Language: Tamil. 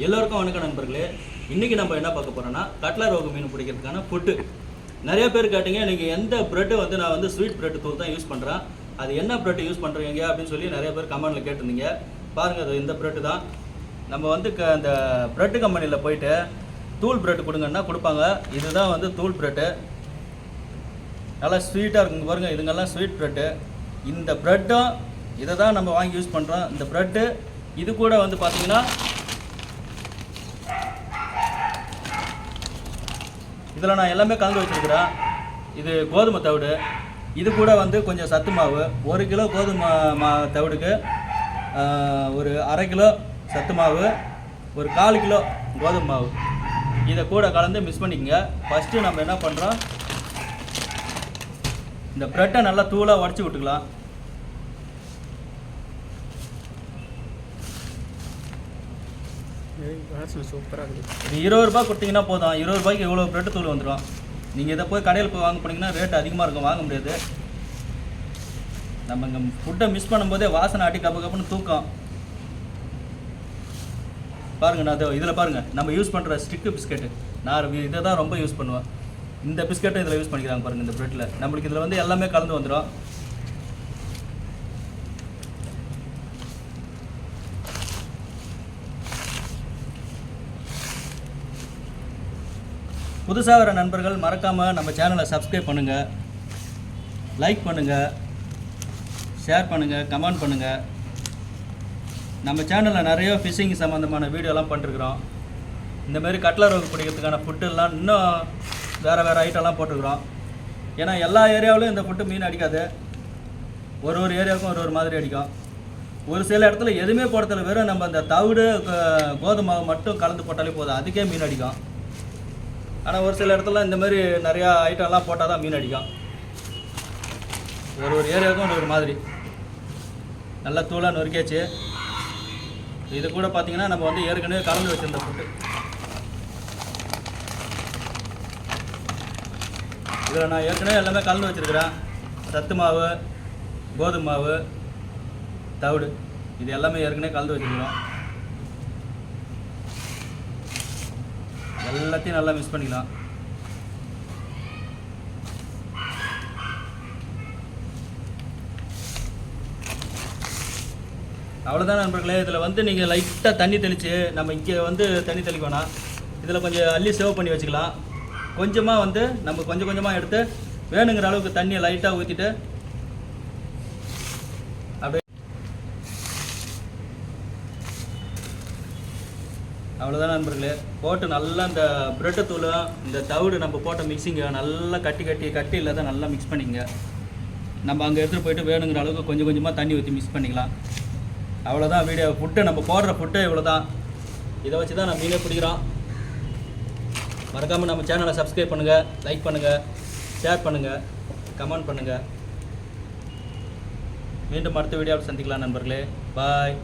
எல்லோருக்கும் வணக்கம் நண்பர்களே. இன்றைக்கி நம்ம என்ன பார்க்க போகிறோன்னா கட்லா ரோக மீன் பிடிக்கிறதுக்கான ஃபுட்டு நிறைய பேர் கேட்டீங்க நீங்கள் எந்த ப்ரெட்டு வந்து நான் வந்து ஸ்வீட் ப்ரெட் தூள் தான் யூஸ் பண்ணுறேன் அது என்ன ப்ரெட் யூஸ் பண்ணுறீங்க அப்படின்னு சொல்லி நிறைய பேர் கமெண்டில் கேட்டிருந்தீங்க. பாருங்கள் அது இந்த ப்ரெட்டு தான். நம்ம வந்து க அந்த ப்ரெட்டு கம்பெனியில் போயிட்டு தூள் ப்ரெட்டு கொடுங்கன்னா கொடுப்பாங்க. இதுதான் வந்து தூள் ப்ரெட்டு நல்லா ஸ்வீட்டாக இருக்குங்க பாருங்கள் இதுங்கெல்லாம் ஸ்வீட் ப்ரெட்டு இந்த ப்ரெட்டும் இதை தான் நம்ம வாங்கி யூஸ் பண்ணுறோம் இந்த ப்ரெட்டு இது கூட வந்து பார்த்தீங்கன்னா இதில் நான் எல்லாமே கலந்து வச்சுருக்கிறேன். இது கோதுமை தவிடு. இது கூட வந்து கொஞ்சம் சத்து மாவு. ஒரு கிலோ கோதுமை மா தவிடுக்கு ஒரு அரை கிலோ சத்து மாவு ஒரு கால் கிலோ கோதுமை மாவு. இதை கூட கலந்து மிக்ஸ் பண்ணிக்கங்க. ஃபஸ்ட்டு நம்ம என்ன பண்ணுறோம் இந்த ப்ரெட்டை நல்லா தூளாக உடச்சி விட்டுக்கலாம். சூப்பராக இருக்குது இது இருபது ரூபாய் கொடுத்தீங்கன்னா போதும். இருபது ரூபாய்க்கு இவ்வளோ பிரெட் தூள் வந்துடும்? நீங்கள் இதை போய் கடையில் போய் வாங்க போனீங்கன்னா ரேட் அதிகமாக இருக்கும். வாங்க முடியாது. நம்ம இங்கே ஃபுட்டை மிஸ் பண்ணும்போதே வாசனை ஆட்டி கப்பு கப்புன்னு தூக்கம். பாருங்க நான் இதில் பாருங்கள் நம்ம யூஸ் பண்ணுற ஸ்டிக்கு பிஸ்கெட்டு நான் இதை தான் ரொம்ப யூஸ் பண்ணுவேன். இந்த பிஸ்கெட்டும் இதில் யூஸ் பண்ணிக்கிறாங்க பாருங்கள் இந்த ப்ரெட்டில் நம்மளுக்கு இதில் வந்து எல்லாமே கலந்து வந்துடும். புதுசாக வர நண்பர்கள் மறக்காமல் நம்ம சேனலை சப்ஸ்கிரைப் பண்ணுங்கள் லைக் பண்ணுங்கள் ஷேர் பண்ணுங்கள் கமெண்ட் பண்ணுங்கள் நம்ம சேனலில் நிறைய ஃபிஷிங் சம்மந்தமான வீடியோலாம் பண்ணிருக்கிறோம். இந்தமாரி மாதிரி ரோகு பிடிக்கிறதுக்கான ஃபுட்டுலாம் இன்னும் வேறு வேறு ஐட்டம்லாம் போட்டிருக்கிறோம். ஏன்னா எல்லா ஏரியாவிலும் இந்த ஃபுட்டு மீன் அடிக்காது. ஒரு ஒரு ஏரியாவுக்கும் ஒரு ஒரு மாதிரி அடிக்கும். ஒரு சில இடத்துல எதுவுமே போடுறதில்ல. வெறும் நம்ம அந்த தவிடு கோதுமை மட்டும் கலந்து போட்டாலே போதும். அதுக்கே மீன் அடிக்கும். ஆனால் ஒரு சில இடத்துல இந்த மாதிரி நிறையா ஐட்டம்லாம் போட்டால் தான் மீன் அடிக்கும். ஒரு ஒரு ஏரியாவுக்கும் ஒரு ஒரு மாதிரி. நல்லா தூளாக நொறுக்கியாச்சு. இது கூட பார்த்தீங்கன்னா நம்ம வந்து ஏற்கனவே கலந்து வச்சிருந்த ஃபுட்டு இதில் நான் ஏற்கனவே எல்லாமே கலந்து வச்சுருக்கிறேன். சத்து மாவு கோதுமை மாவு தவிடு. இது எல்லாமே ஏற்கனவே கலந்து வச்சுருக்கிறோம். எல்லாத்தையும் நல்லா மிஸ் பண்ணிக்கலாம். அவ்வளோதான் நண்பர்களே இதில் வந்து நீங்கள் லைட்டாக தண்ணி தெளித்து நம்ம இங்கே வந்து தண்ணி தெளிக்க வேணாம். இதில் கொஞ்சம் அள்ளி சேவ் பண்ணி வச்சுக்கலாம். கொஞ்சமாக வந்து நம்ம கொஞ்சம் கொஞ்சமாக எடுத்து வேணுங்கிற அளவுக்கு தண்ணியை லைட்டாக ஊற்றிட்டு அவ்வளோதான் நண்பர்களே. போட்டு நல்லா இந்த பிரெட்டு தூளும் இந்த தவிடு நம்ம போட்ட மிக்சிங்கை நல்லா கட்டி கட்டி கட்டி இல்லாத நல்லா மிக்ஸ் பண்ணிங்க நம்ம அங்கே எடுத்துகிட்டு போயிட்டு வேணுங்கிற அளவுக்கு கொஞ்சம் கொஞ்சமாக தண்ணி ஊற்றி மிக்ஸ் பண்ணிக்கலாம். அவ்வளோதான் வீடியோ. ஃபுட்டு நம்ம போடுற ஃபுட்டு இவ்வளோ தான் இதை வச்சு தான் நம்ம மீனே பிடிக்கிறோம். மறக்காமல் நம்ம சேனலை சப்ஸ்கிரைப் பண்ணுங்கள் லைக் பண்ணுங்கள் ஷேர் பண்ணுங்கள் கமெண்ட் பண்ணுங்கள் மீண்டும் அடுத்த வீடியோவில் சந்திக்கலாம் நண்பர்களே. பாய்